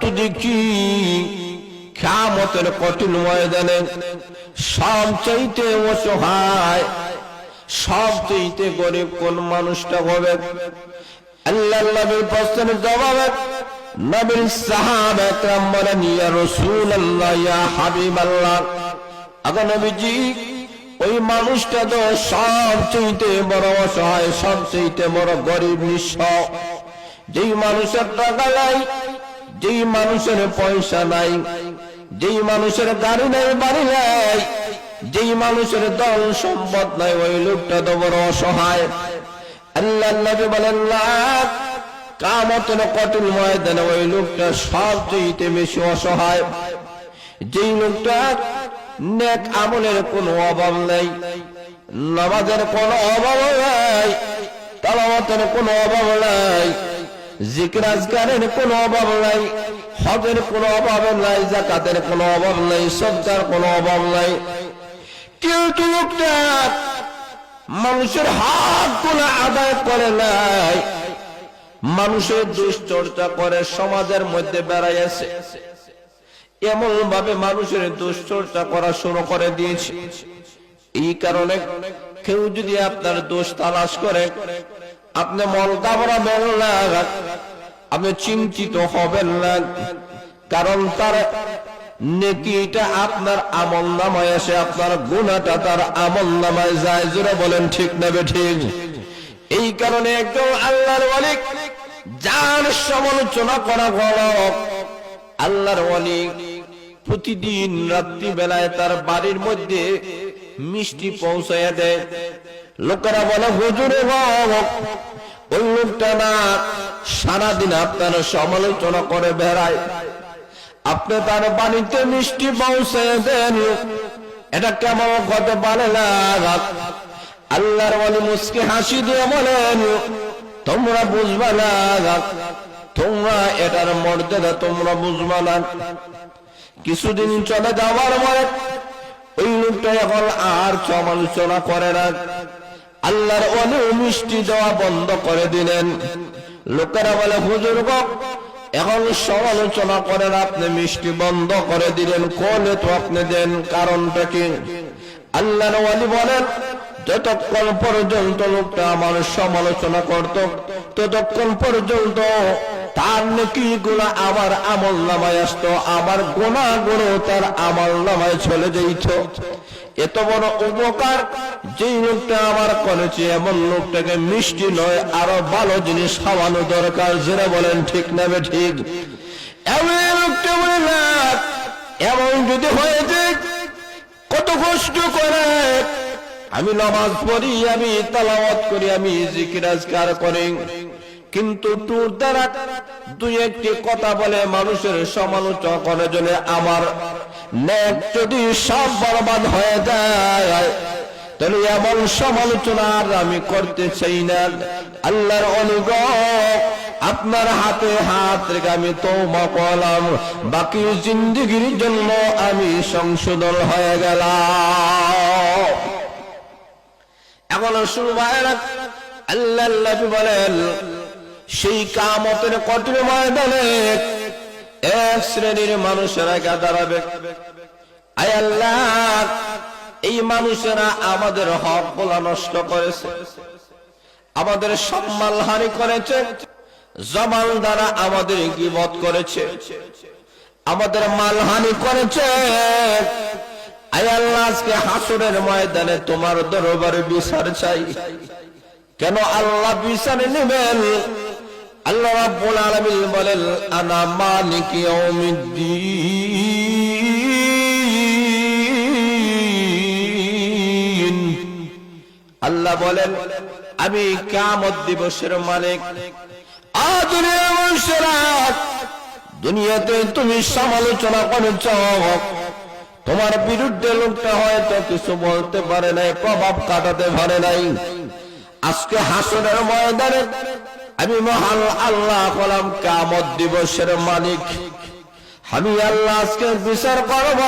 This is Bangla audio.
তো দেখি খ্যামতের কঠিন ময়দানে সব চাইতে অসহায়, সব চাইতে গরিব কোন মানুষটা হবে? আল্লাহ প্রশ্নের সাহাবা একরাম ইয়া রাসূলুল্লাহ, ইয়া হাবিবাল্লাহ। আগে নবীজি, ওই মানুষটা তো সব চাইতে বড় অসহায় বড় গরিব, নিঃস্ব। যেই মানুষের টাকা নাই যেই মানুষের পয়সা নাই, যেই মানুষের গাড়ি নাই, বাড়ি নাই, যেই মানুষের দল সম্পদ নাই, ওই লোকটা তো বড় অসহায়। বলেন কামতের কঠিন ময়দানে ওই লোকটা সব চাইতে বেশি অসহায়। যেই লোকটা নেক আমলের কোনো অভাব নাই, নামাজের কোনো অভাব নাই, তালাওয়াতের কোনো অভাব নাই জিকির আজকারের কোনো অভাব নাই, হজের কোনো অভাব নাই, জাকাতের কোনো অভাব নাই সজ্জার কোনো অভাব নাই। কিন্তু লোকটা মানুষের হাতগুলো আদায় করে নাই, মানুষের দুশ্চর্চা করে সমাজের মধ্যে বেড়াইয়াছে এমন ভাবে মানুষের দুশ্চর্চা করা শুরু করে দিয়েছে। এই কারণে কেউ যদি আপনার দোষ তালাশ করে, আপনি কামড়াবেন না আপনি চিন্তিত হবেন না, কারণ তার নেকিটা আপনার আমল নামায় আসে আপনার গুণাটা তার আমল নামায় যায়। জোরে বলেন, ঠিক নেবে ঠিক? এই কারণে একদম আল্লাহর মালিক, যার সমালোচনা করা হলো আল্লাহর অনেক প্রতিদিন রাত্রি বেলায় তার বাড়ির মধ্যে মিষ্টি পৌঁছাইয়া দেয়। লোকেরা বলে, হুজুরে ওই লোকটা না সারাদিন আপনার সমালোচনা করে বেড়ায়। আপনি তার বাড়িতে মিষ্টি পৌঁছাইয়া দেন। এটা কেমন হতে পারে না? আল্লাহর বলে মুসকে হাসি দিয়ে বলেন, তোমরা বুঝবা না, তোমরা এটার মর্যাদা তোমরা বুঝবা না। কিছুদিন চলে যাওয়ার পরে ওই লোকটা এখন আর সমালোচনা করে না। আল্লাহর অনেক মিষ্টি দেওয়া বন্ধ করে দিলেন। লোকেরা বলে হুজুর গো, এখন সমালোচনা করেন আপনি মিষ্টি বন্ধ করে দিলেন কোনে তো আপনি দেন কারণটা কি? আল্লাহর ওয়ালি বলেন যতক্ষণ পর্যন্ত লোকটা আমার সমালোচনা করত ততক্ষণ পর্যন্ত তার নাকি গুণা আমার আমল নামায় আসতো আমার গোনা গুলো তার আমল নামায় চলে যেত এত বড় উপকার, যেই লোকটা আমার করেছে, এমন লোকটাকে মিষ্টি নয়, আরও ভালো জিনিস খাওয়ানো দরকার যেটা বলেন ঠিক নেবে ঠিক? এমন যদি হয়েছে কত কষ্ট করে, আমি নামাজ পড়ি, আমি তালাওয়াত করি, আমি জিকির আজকার করি। কিন্তু তোর দ্বারা দুই একটি কথা বলে, মানুষের সমালোচনা করে জন্য আমার নেক যদি সব বরবাদ হয়ে যায়, তাহলে এমন সমালোচনা আর আমি করতে চাই না। আল্লাহর অনুগ্রহ, আপনার হাতে হাত রেখে আমি তৌবা করলাম, বাকি জিন্দগির জন্য আমি সংশোধন হয়ে গেলাম। এখন শুরু ভাইরা আল্লাহ বলেন, সেই কামতের কঠিন ময়দানে এক শ্রেণির মানুষেরা গা দাঁড়াবে আয় আল্লাহ, এই মানুষেরা আমাদের হকগুলা নষ্ট করেছে। আমাদের সম্মান হানি করেছে। জমাল দ্বারা আমাদের গিবত করেছে। আমাদের মালহানি করেছে। আয় আল্লাহ, আজকে হাসুরের ময়দানে তোমার দরবারে বিচার চাই। কেন আল্লাহ বিচার নেবেন? আল্লাহ রাব্বুল আলামিন বলেন, আনা মালিক ইয়াউমিদ্দিন। আল্লাহ বলেন, আমি কিয়ামত দিবসের মালিক। আদুনিয়া মানুষেরা, দুনিয়াতে তুমি সমালোচনা করেছ। তোমার বিরুদ্ধে লোকটা হয়তো কিছু বলতে পারে নাই, প্রভাব কাটাতে পারে নাই। আজকে হাসনের ময়দানে আমি মহান আল্লাহ কলাম কামত দিবসের মালিক। আমি আল্লাহ আজকে বিচার করব।